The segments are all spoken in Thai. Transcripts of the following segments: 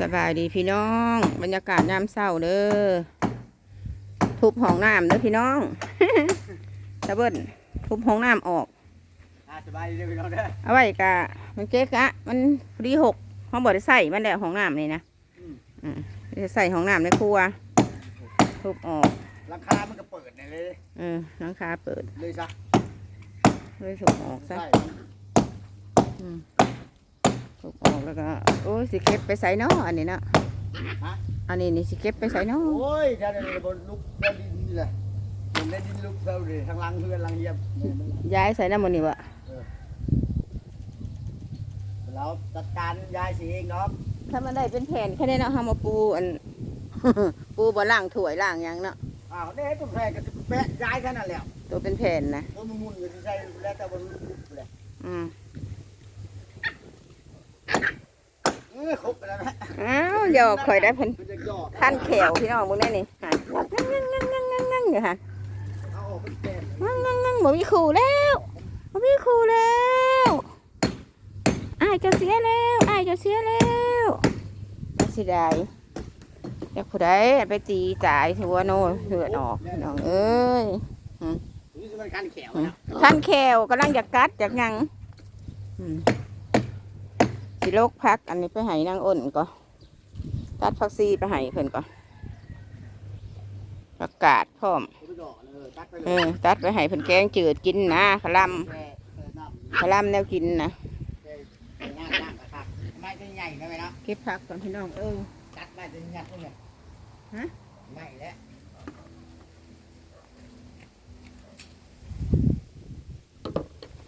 สบายดีพี่น้อง บรรยากาศยามเศร้าเด้อทุบห้องน้ำเด้อพี่น้องตะเบิ้ลทุบห้องน้ำออกอ่าสบายดีเด้อพี่น้องเด้อเอาไว้กะมันเก๊กอะมันพอดีหกห้องบ่ได้ใส่มันแหละห้องน้ำนี่นะอืมอืมจะใส่ห้องน้ำในครัวทุบออกหลังคามันก็เปิดเนี่ยเลยเออหลังคาเปิดเลยซะเลยทุบออกซะใช่อืม ทุบออกแล้วก็โอ้ยสิเก็บไปใส่เนาะอันนี้เนาะฮะ อันนี้นี่สิเก็บไปใส่เนาะโอ้ยเดี๋ยวเดี๋ยวบนลุกบนดินนี่แหละบนได้ดินลุกเท่าเลยทางหลังเพื่อนหลังเยียบเนี่ยมันย้ายใส่น้ำมันนี่วะเราจัดการยายสีเองเนาะถ้ามันได้เป็นแผ่นแค่นี้เนาะเฮามาปูอัน ปูบ่ล่างถ้วยล่างหยังเนาะอ้าวเนี่ยตุ้มแพรก็จะแปะยายแค่นั้นแหละตัวเป็นแผ่นนะตัวมันมุนก็จะใช้แล้วแต่บนลุกเลยอืม เออ ครบไปแล้วนะอ้าวหยอกข่อยได้เพิ่นมันจะยอดขั้นแขวพี่น้องมึงได้นี่ฮะงั่งงั่งงั่งงั่งงั่งอยู่ฮะเอาออกเป็นแผ่นงั่งงั่งงั่งบ่มีคู่แล้วบ่มีคู่แล้วอ้ายจะเสียแล้วอ้ายจะเสียแล้วมาสิได้อยากผู้ใดไปตีจ่ายถือว่าโน่เลือดออกพี่น้องเอ้ยนี่จะเป็นการแขวนะขั้นแขวกำลังจะกัดจากหยังอืม สิโลกพัก อันนี้ไปให้นางอ้นก็ตัดพักซีไปให้เพิ่นก็ประกาศพร้อม เออ ตัดไปไปให้เพิ่นแกงจืดกินนะขะลแช่เออน้ำำขะลำแนวกินนะไม่จะใหญ่ได้ไหมเนาะเก็บผักก่อนพี่น้องเออตัดไม่จะงัดเลยฮะไม่แล้ว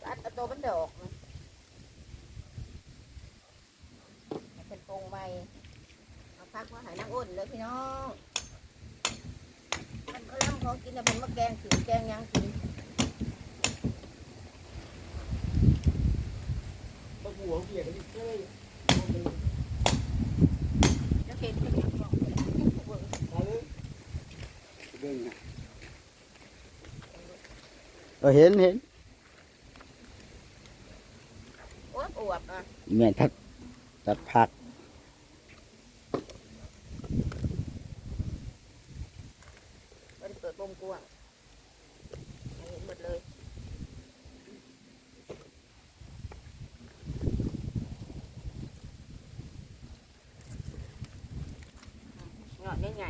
ตัดตัวเป็นดอกนะให้เป็นปรุงใบเอาพักมาให้นางอ้นเลยพี่น้องมันขะลำของกินน่ะเป็นมะแกงถือแกงหยังกินต้นหัวเกี่ยกันดิเอ้ยจะเห็นเป็นหยังบอกเลยมาเลยเด้งนะเออเห็นเห็นอวบอวบอะแม่ทัดตัดผัก มันเปิดบมกวางให้เห็นหมดเลย ยอดได้ไง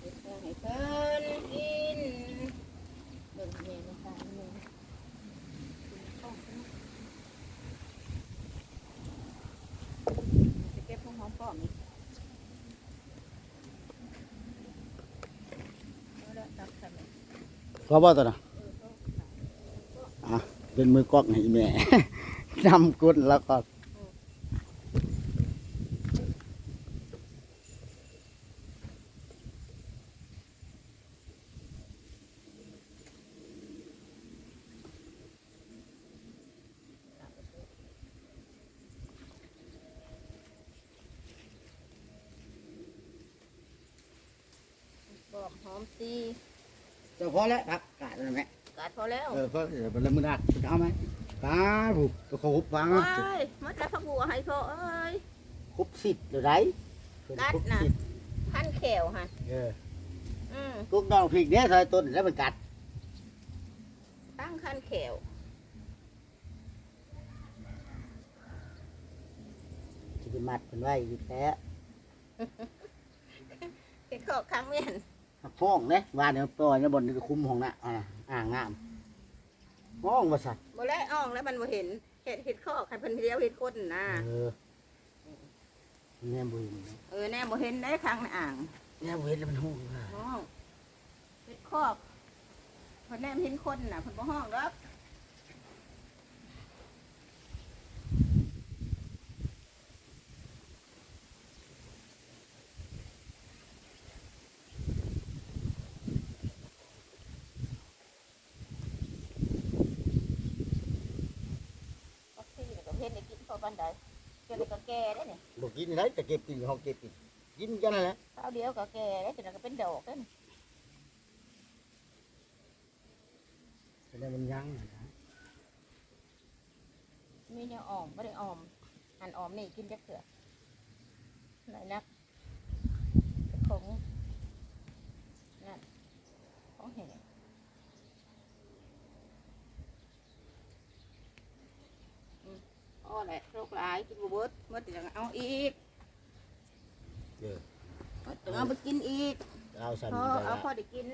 เฮ็ดให้เพิ่นกินเบิ่งแม่นะคะแม่จะเก็บพวก หอมป้อมนี่เอาตักใส่แม่เขาบอกตัวน่ะเออเขาเป็นมือกล้องให้แม่ นำกุดแล้วก็ บอกหอมซีจะพอแล้วผักกาดแล้วแม่กาดพอแล้วเออพอเดี๋ยวเป็นมือดัดจะเอาไหมปลาผูกก็เขาหุบฟังโอ้ยมาจับผักบัวให้เขาเอ้ยคุบสิบเดี๋ยวไรกัดน่ะพันแขวฮะเอออืมกุ๊กน้องพริกเนี้ยใส่ต้นแล้วมันกัดตั้งคันแขวจะไปมัดเป็นไว้อยู่แท้เก็บข้อ ค้างเมียนห้องเนี่ยว่าเดี๋ยวปล่อยเนี่ยบนนี้ก็คุ้มห้องน่ะอ่าอ่างงามห้องมาสัตว์บ่แล้วอ่องแล้วมันบ่เห็นเห็ดเห็ดข้อใครเพิ่นเดียวเห็ดก้นนะเออเนี่ยบุญเออแน่บ่เห็นได้ครั้งในอ่างเนี่ยบุญแล้วมันห้องอะน้องเห็ดข้อเพิ่นแน่เห็นคนน่ะเพิ่นบ่ห้องดอก เห็นได้กินข้าวบันไดจนได้ก็แก่ได้นี่บ่กินได้แต่เก็บกินเขาเก็บกินกินกันนั่นแหละข้าวเดียวก็แก่ได้จนได้ก็เป็นดอกได้นี่แต่ได้มันยังนะมีแนวออมไม่ได้ออมอันออมนี่กินจะเถื่อไหนนักของนั่นของแห้งอืมอ๋อ แหละโรคหลายกินบเบิดเมื่อแต่จะเอาอีกเออเมื่อจะเอาไปกินอีกเอาสั่นพอแบบเอาพอได้กิน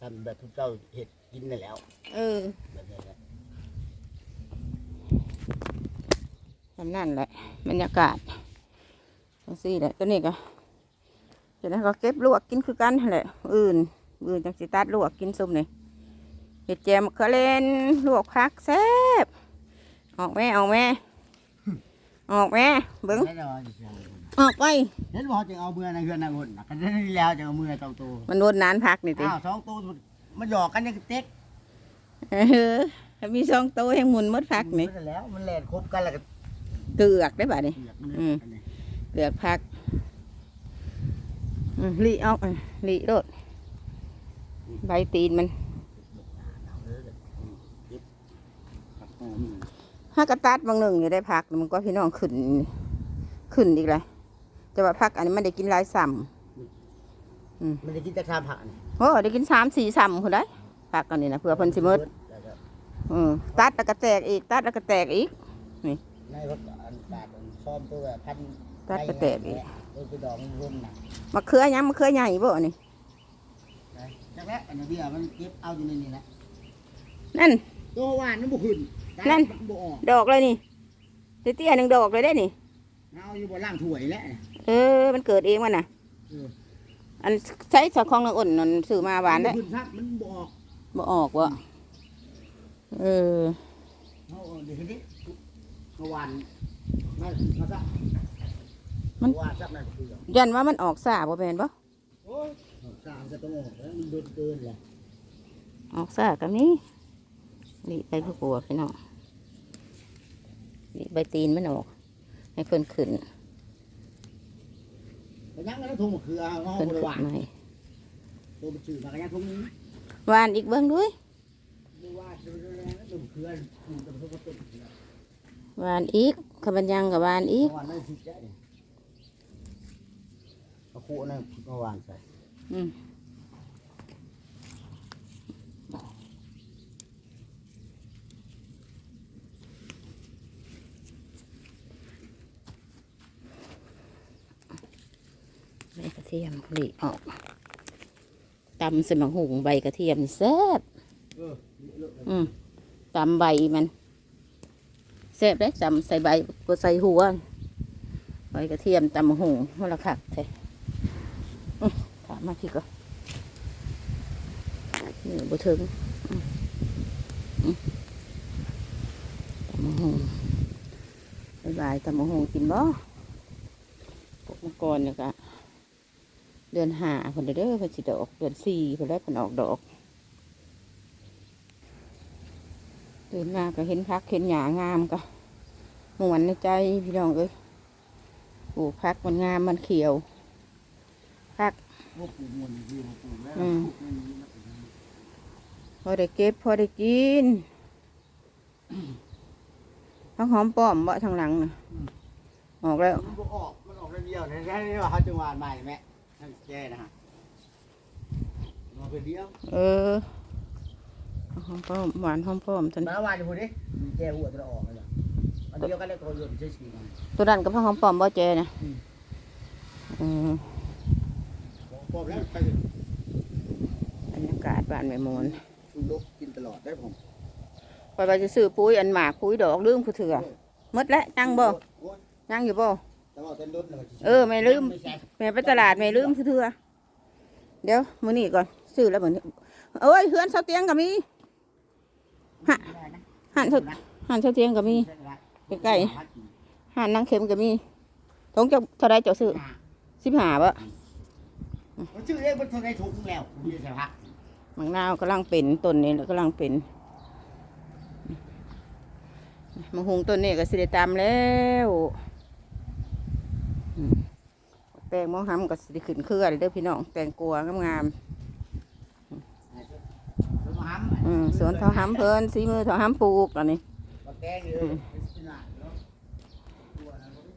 สั่นแบบทุกเจ้าเห็ดกินนั่นแหล้วเออแบบนี้แหละทำนั่นแหละบรรยากาศจังซี่แหละตัวนี้ก็จากนั้นก็เก็บลวกกินคือกันนั่นแหละอื่นอื่นจังสิตัดลวกกินซุมนี่เห็ดแจมมะเขือเล่นลวกพักแซ่บออกแม่ออกแม่ ออกแม่เบิ้งได้แล้วจะเสียออกไป เห็นบอกจะเอาเมื่อในเฮือนนางหุ่นนะกันได้แล้วจะเอาเมื่อสองตัวมันวนนานพักนี่ติอ้าวสองตัวมันหยอกกันยังเต็กเออถ้ามีสองโตวแห่งหมุนหมดพักนี่มัแล้วมันแล่นครบกันแล้วก็เกือกได้บ่นี่ เปียกมันเลยอืมอันนี้เกือกพักอืมลีออกอะลีโดดใบตีนมัน เอาเลยเก็บผักหอม ถ้ากระตัดบางหนึ่งอยู่ได้พักมันก็พี่น้องขึ้น ขึ้นอีกเลยแต่ว่าพักอันนี้มันได้กินหลายซ้มันจะกินแต่ข้าวผักนี่ำโอ้ได้กินสามสี่ซ้ำคนได้พักอันนี้นะเพื่อเพิ่นสิหมดแล้วก็อืมตัดแล้วก็แตกอีก ตัดแล้วก็แตกอีกในรถอันบาดอันซ้อมตัวแบบพันตัดกระแตกอีกเออไปดองร่มนะมะเขือยังมะเขือใหญ่บ่นี่จากแรกอันนี้เบี้ยมันเก็บเอาอยู่ในนี่แหละนั่น ตัวหวานมันบุขึ้นนั่นบ่ออกดอกเลยนี่เตี้ยๆหนึ่งดอกเลยได้นี่ เอาอยู่บนล่างถ้วยแล้วเออ มันเกิดเองมันน่ะเออ อันใช้สักของนางอ่อนนั่นซื้อมาหวานได้มัขึ้นซักมันบ่ออกบ่ออกบ่เออ เอาเอาเดี๋ยวทีนี้เมื่อวานมามาซักมัน เอวานซักนั่นคือเอายันว่ามันออกซ่าบ่แม่นบ่โอ้ยสามจะต้องออกแล้วมันเดินเกินแหละออกซ่ากับนี้ นี่ไปผู้กลัวพี่น้องนี่ใบตีนมันออก ให้เพิ่นขึ้นไปยังแล้วทุ่งคือเอาเอาเพิ่นบริขึ้นวารใหม่ตัวมันชื่อมากันยังทุ่งนี้หวานอีกเบิ่งด้วยบริวารตัวแรงๆตัวคือคือตัวทุกต้นเคือหวานอีกขบันยังกับหวานอีเมื่กอวานนั่นสิจ๊ะเนี่ยเอาคู่นั่นเมื่อวานใส่อืมใบกระ เทียมหลีออกตำสมังหุงใบกระเทียมแซ่บอืมตำใบมันแซ่บเลยตำใส่ใบก็ใส่หัวใบกระเทียมตำหุงมันละคักแท้อื้อถามมาพี่ก็นี่บ่ถึงตำหุงบายบายตำหุงกินบ่พวกมังกรเนี่ยก็ เดือนหาคนเด้อเพิ่นสิดอก เดือนสี่เพิ่นได้เพิ่นออกดอกตื่นมาก็เห็นพักเห็นหยางามก็มวนในใจพี่น้องเอ้ยปลูกพักมันงามมันเขียวพักอืมพอได้เก็บพอได้กินพักหอมป้อมบ่ทางหลังนะออกแล้วออกมันออกได้เดียวในแค่นี้ว่าเขาจังหวานใหม่แม่ นั่นแก่นะฮะมาเป็นเดียวเออพักหอมป้อมหวานหอมป้อมตัวนี้มาหวานอยู่พูดดิมีแก่หัวจะออกเลยเหรออันเดียวกันเลยตัวโยนใช้สีมันตัวนั้นกับพักหอมป้อมบ่เจนะอืมอืมพอแล้วไปบรรยากาศบ้านแม่มนคุณลูกกินตลอดได้ผมไปไปจะซื้อปุ๋ยอันหมากปุ๋ยดอกลืมผู้เถื่อหมดแล้วยังบ่โอ้ยยังอยู่บ่ แต่ว่าเต้นรถเลยเออไม่ลืมใช่แม่ไปตลาดแม่ลืมเถื่อเดี๋ยวมื้อนี้ก่อนซื้อแล้วเหมือนเอ้ยเฮือนเสาเตียงก็มีหันเสาหันเสาเตียงก็มีใกล้หันนางเข็มก็มีทงจะเท่าไรเจ้าซื้อสิบห้าบ่มันชื่อเรียกมันเท่าไรถูกแล้วมีใช่ปะมังนาวกำลังเป็นต้นนี่กำลังเป็นมะฮุงต้นนี้ก็สิได้ตามแล้วอืม แตงมะหำก็สิได้ขึ้นเครือเลยเด้อพี่น้อง แตงกัวงามสวนมะหำๆอืมสวนเทาหำเพิ่นสีมือเทาหำปลูกตอนนี้บักแกงอยู่เป็นสนาเนาะ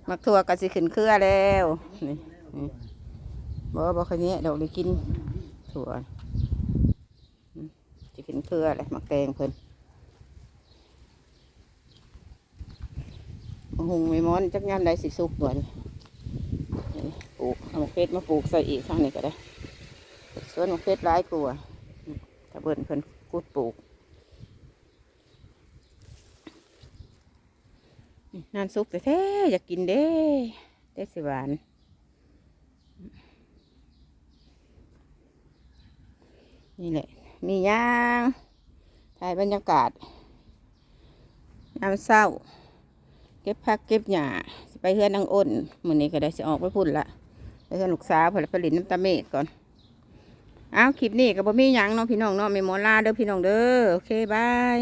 มักทั่วก็สิขึ้นเครือแล้วนี่นี่บ่บ่คันนี้ดอกได้กินถั่วอืมสิขึ้นเครือเลยมักแตงเพิ่นมะฮุงไม่ม้อนจักยามใดสิสุกบ่นี่นี่ป ลูกเอามะเพชรมาปลูกใส่อีกข้างนี้ก็ได้สวนมะเพชรหลายกลัวถ้าเบิ่นเพิ่นกุดปลูกนี่นานสุกแต่แท้อยากกินเด้ได้สิหวานนี่แหละ มีย่างถ่ายบรรยากาศยามเศร้า เก็บผักเก็บหญ้าไปเฮือนนางอ้นมื้อนี้ก็ได้สิออกไปพุ่นละ ไปเฮือนลูกสาวผลิตน้ำตาเมฆก่อนอ้าวคลิปนี้ก็บ่มีหยังเนาะพี่น้องเนาะมีหมอลาเด้อพี่น้องเด้อโอเคบาย